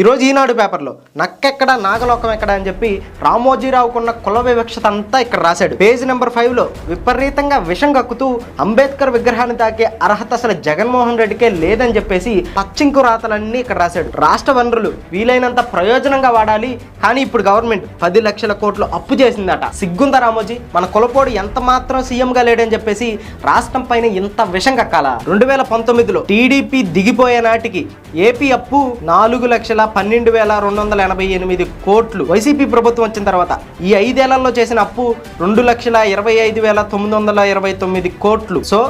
ఈ రోజు ఈనాడు పేపర్లో నక్కెక్కడ నాగలోకం ఎక్కడ అని చెప్పి రామోజీరావుకున్న కుల వివక్షత అంతా ఇక్కడ రాశాడు. పేజ్ నెంబర్ ఫైవ్లో విపరీతంగా విషం కక్కుతూ అంబేద్కర్ విగ్రహాన్ని తాకే అర్హత అసలు జగన్మోహన్ రెడ్డికే లేదని చెప్పేసి పచ్చింకు రాతలన్నీ ఇక్కడ రాశాడు. రాష్ట్ర వనరులు వీలైనంత ప్రయోజనంగా వాడాలి కానీ ఇప్పుడు గవర్నమెంట్ పది లక్షల కోట్లు అప్పు చేసిందట. సిగ్గుందా రామోజీ? మన కులపోడు ఎంత మాత్రం సీఎంగా లేడని చెప్పేసి రాష్ట్రం పైన ఇంత విషం కక్కాలా? రెండు వేల పంతొమ్మిదిలో టీడీపీ దిగిపోయే నాటికి ఏపీ అప్పు నాలుగు లక్షల పన్నెండు వేల రెండు వందల ఎనభై ఎనిమిది కోట్లు వైసీపీ ప్రభుత్వం వచ్చిన తర్వాత ఈ ఐదేళ్ళలో చేసిన అప్పు రెండు లక్షల ఇరవై ఐదు వేల తొమ్మిది వందల ఇరవై తొమ్మిది కోట్లు. సో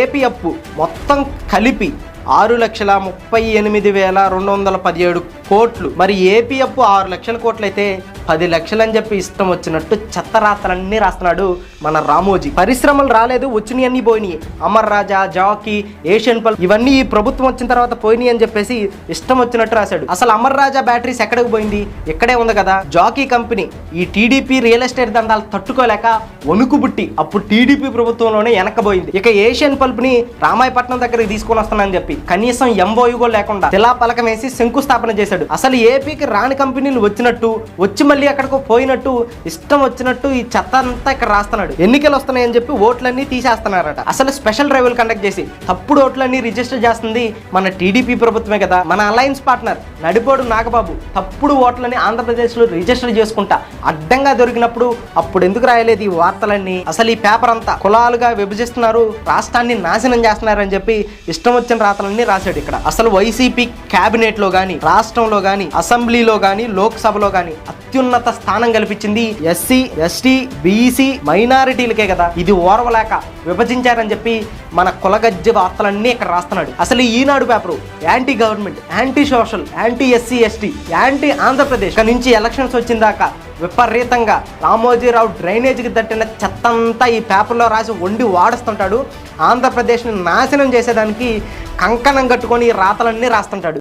ఏపీ అప్పు మొత్తం కలిపి ఆరు లక్షల ముప్పై ఎనిమిది వేల రెండు వందల పదిహేడు కోట్లు. మరి ఏపీ అప్పు ఆరు లక్షల కోట్లు అయితే పది లక్షలు అని చెప్పి ఇష్టం వచ్చినట్టు చెత్త రాతలన్నీ రాస్తున్నాడు మన రామోజీ. పరిశ్రమలు రాలేదు వచ్చినాయి అన్నీ పోయినాయి. అమర్ రాజా జాకీ ఏషియన్ పల్ ఇవన్నీ ఈ ప్రభుత్వం వచ్చిన తర్వాత పోయినాయి అని చెప్పేసి ఇష్టం వచ్చినట్టు రాశాడు. అసలు అమర్ రాజా బ్యాటరీస్ ఎక్కడికి పోయింది? ఇక్కడే ఉంది కదా. జాకీ కంపెనీ ఈ టీడీపీ రియల్ ఎస్టేట్ దండాలు తట్టుకోలేక వణుకు బుట్టి అప్పుడు టీడీపీ ప్రభుత్వంలోనే వెనకబోయింది ఇక ఏషియన్ పల్ప్ని రామాయపట్నం దగ్గరికి తీసుకొని వస్తానని చెప్పి కనీసం ఎంబోయు కూడా లేకుండా శిలా పలకం వేసి శంకుస్థాపన చేశాడు. అసలు ఏపీకి రాని కంపెనీలు వచ్చినట్టు వచ్చి మళ్ళీ అక్కడికి పోయినట్టు ఇష్టం వచ్చినట్టు ఈ చెత్త అంతా ఇక్కడ రాస్తున్నాడు. ఎన్నికలు వస్తున్నాయని చెప్పి ఓట్లన్నీ తీసేస్తున్నారట. అసలు స్పెషల్ డ్రైవ్లు కండక్ట్ చేసి తప్పుడు ఓట్లన్నీ రిజిస్టర్ చేస్తుంది మన టీడీపీ ప్రభుత్వమే కదా. మన అలయన్స్ పార్ట్నర్ నడిపోడు నాగబాబు తప్పుడు ఓట్లని ఆంధ్రప్రదేశ్లో రిజిస్టర్ చేసుకుంటా అడ్డంగా దొరికినప్పుడు అప్పుడు ఎందుకు రాయలేదు ఈ వార్తలన్నీ? అసలు ఈ పేపర్ అంతా కులాలుగా విభజిస్తున్నారు రాష్ట్రాన్ని నాశనం చేస్తున్నారని చెప్పి ఇష్టం వచ్చిన రాతలన్నీ రాశాడు ఇక్కడ. అసలు వైసీపీ క్యాబినెట్లో గాని రాష్ట్రంలో గాని అసెంబ్లీలో గాని లోక్సభలో గాని అత్యున్నత స్థానం కల్పించింది ఎస్సీ ఎస్టీ బీసీ మైనారిటీలకే కదా. ఇది ఓర్వలేక విభజించారని చెప్పి మన కులగజ్జ వార్తలన్నీ ఇక్కడ రాస్తున్నాడు. అసలు Eenadu paper anti government anti social anti SC ST anti Andhra Pradesh నుంచి ఎలక్షన్స్ వచ్చిందాకా విపరీతంగా రామోజీరావు డ్రైనేజీకి దట్టిన చెత్తంతా ఈ పేపర్లో రాసి వండి వాడుస్తుంటాడు. ఆంధ్రప్రదేశ్ని నాశనం చేసేదానికి కంకణం కట్టుకొని ఈ రాతలన్నీ రాస్తుంటాడు.